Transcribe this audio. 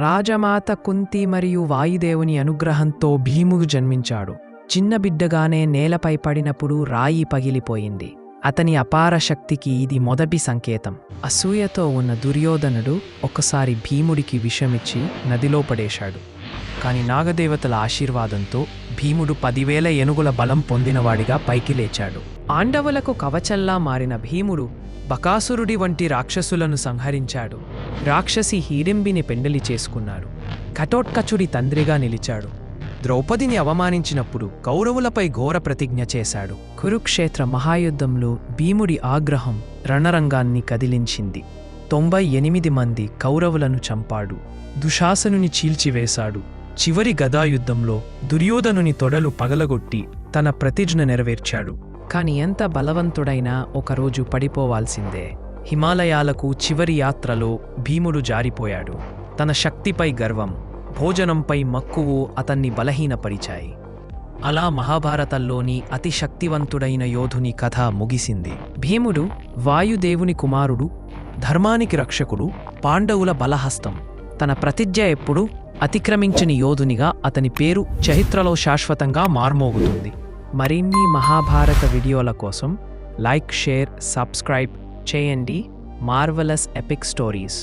రాజమాత కుంతి మరియు వాయుదేవుని అనుగ్రహంతో భీముడు జన్మించాడు. చిన్న బిడ్డగానే నేలపై పడినప్పుడు రాయి పగిలిపోయింది. అతని అపార శక్తికి ఇది మొదటి సంకేతం. అసూయతో ఉన్న దుర్యోధనుడు ఒకసారి భీముడికి విషమిచ్చి నదిలో పడేశాడు. కాని నాగదేవతల ఆశీర్వాదంతో భీముడు పదివేల ఏనుగుల బలం పొందినవాడిగా పైకి లేచాడు. ఆండవులకు కవచల్లా మారిన భీముడు బకాసురుడి వంటి రాక్షసులను సంహరించాడు. రాక్షసి హీడింబిని పెండలి చేసుకున్నాడు. కటోట్కచుడి తండ్రిగా నిలిచాడు. ద్రౌపదిని అవమానించినప్పుడు కౌరవులపై ఘోర ప్రతిజ్ఞ చేశాడు. కురుక్షేత్ర మహాయుద్ధంలో భీముడి ఆగ్రహం రణరంగాన్ని కదిలించింది. తొంభై ఎనిమిది మంది కౌరవులను చంపాడు. దుశాసనుని చీల్చివేశాడు. చివరి గదాయుద్ధంలో దుర్యోధనుని తొడలు పగలగొట్టి తన ప్రతిజ్ఞ నెరవేర్చాడు. కాని ఎంత బలవంతుడైనా ఒకరోజు పడిపోవాల్సిందే. హిమాలయాలకు చివరి యాత్రలో భీముడు జారిపోయాడు. తన శక్తిపై గర్వం భోజనంపై మక్కువు అతన్ని బలహీనపరిచాయి. అలా మహాభారతంలోని అతి శక్తివంతుడైన యోధుని కథ ముగిసింది. భీముడు వాయుదేవుని కుమారుడు ధర్మానికి రక్షకుడు పాండవుల బలహస్తం. తన ప్రతిజ్ఞ ఎప్పుడు అతిక్రమించని యోధునిగా అతని పేరు చరిత్రలో శాశ్వతంగా మార్మోగుతుంది. మరిన్ని మహాభారత వీడియోల కోసం లైక్ షేర్ సబ్స్క్రైబ్ చేయండి. Marvellous epic stories.